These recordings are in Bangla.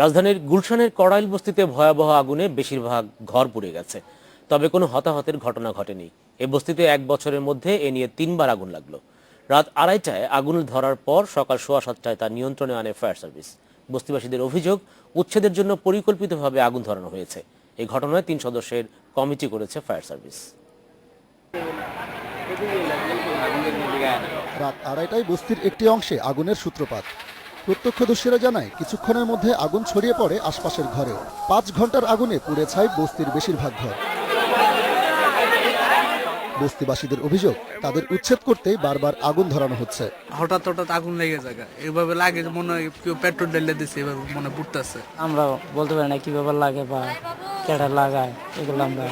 রাজধানীর গুলশানের কড়াইল বস্তিতে ভয়াবহ আগুনে বেশিরভাগ ঘর পুড়ে গেছে। তবে কোনো হতাহতের ঘটনা ঘটেনি। এ বস্তিতে এক বছরের মধ্যে এ নিয়ে তিনবার আগুন লাগল। রাত আড়াইটায় আগুন ধরার পর সকাল সোয়া সাতটায় তা নিয়ন্ত্রণে আনে ফায়ার সার্ভিস। বস্তিবাসীদের অভিযোগ, উচ্ছেদের জন্য পরিকল্পিতভাবে আগুন ধরানো হয়েছে। এই ঘটনায় তিন সদস্যের কমিটি করেছে ফায়ার সার্ভিস। রাত আড়াইটায় বস্তির একটি অংশে আগুনের সূত্রপাত। প্রত্যক্ষদর্শীরা জানায় কিছুক্ষণের মধ্যে আগুন ছড়িয়ে পড়ে আশপাশের ঘরেও। পাঁচ ঘণ্টার আগুনে পুড়ে ছাই বস্তির বেশিরভাগ ঘর। বস্তিবাসীদের অভিযোগ তাদের উচ্ছেদ করতেই বারবার আগুন ধরানো হচ্ছে। হঠাৎ হঠাৎ আগুন লেগে যায় এভাবে লাগে মনে হয় কেউ পেট্রোল ঢেলে দিচ্ছে এভাবে মনে পুড়তেছে। আমরা বলতে পারি না কীভাবে লাগে বা কেটে লাগায় এগুলো আমরা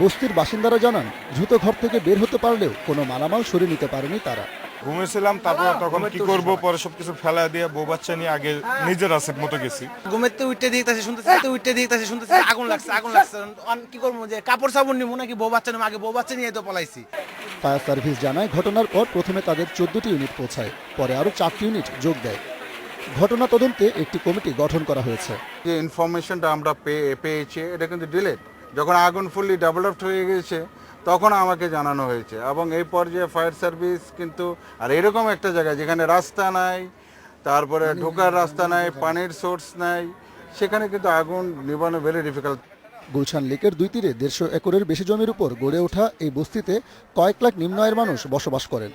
বস্তির বাসিন্দারা জানান দ্রুত ঘর থেকে বের হতে পারলেও কোনো মালামাল সরিয়ে নিতে পারেনি তারা। ঘুমেছিলাম তারপর তখন কি করব পরে সবকিছু ফেলা দিয়ে বউ বাচ্চা নিয়ে আগে নিজের আসে মতো গেছি। ঘুমের তো উঠতে দেখতেছি শুনতেছি তো উঠতে দেখতেছি শুনতেছি আগুন লাগছে আগুন লাগছে। অন কি করব যে কাপড় সাবুন নিবো নাকি বউ বাচ্চা নেব? আগে বউ বাচ্চা নিয়ে তো পলাইছি। ফায়ার সার্ভিস জানায় ঘটনার পর প্রথমে তাদের চোদ্দটি ইউনিট পৌঁছায় পরে আরও চারটি ইউনিট যোগ দেয়। ঘটনা তদন্তে একটি কমিটি গঠন করা হয়েছে। যে ইনফরমেশনটা আমরা পেয়ে পেয়েছি এটা কিন্তু ডিলেট যখন আগুন ফুললি ডেভেলপড হয়ে গেছে তখন আমাকে জানানো হয়েছে। এবং এই পর্যায়ে ফায়ার সার্ভিস কিন্তু আর এরকম একটা জায়গা যেখানে রাস্তা নাই তারপরে ঢোকার রাস্তা নাই পানির সোর্স নাই সেখানে কিন্তু আগুন নিবানো ভেরি ডিফিকাল্ট গুলশান লেকের দুই তীরে দেড়শো একরের বেশি জমির উপর গড়ে ওঠা এই বস্তিতে কয়েক লাখ নিম্ন আয়ের মানুষ বসবাস করেন।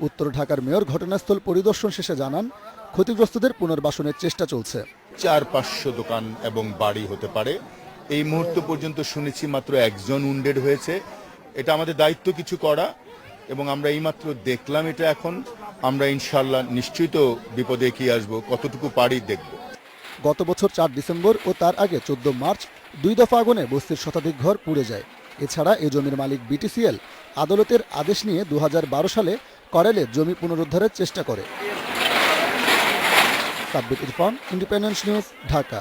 উত্তর ঢাকার মেয়র ঘটনাস্থল পরিদর্শন শেষে জানান ক্ষতিগ্রস্তদের পুনর্বাসনের চেষ্টা চলছে। চার পাঁচশো দোকান এবং বাড়ি হতে পারে। এই মুহূর্ত পর্যন্ত শুনেছি মাত্র একজন উন্ডেড হয়েছে। এটা আমাদের দায়িত্ব কিছু করা, এবং আমরা এইমাত্র দেখলাম এটা এখন। আমরা ইনশাল্লাহ নিশ্চিত বিপদে এগিয়ে আসব, কতটুকু পারি দেখব। গত বছর চার ডিসেম্বর ও তার আগে চোদ্দ মার্চ দুই দফা আগুনে বস্তির শতাধিক ঘর পুড়ে যায়। এছাড়া এই জমির মালিক বিটিসিএল আদালতের আদেশ নিয়ে দু হাজার বারো সালে করেলে জমি পুনরুদ্ধারের চেষ্টা করে। Sabbir Irfan, independence news, Dhaka.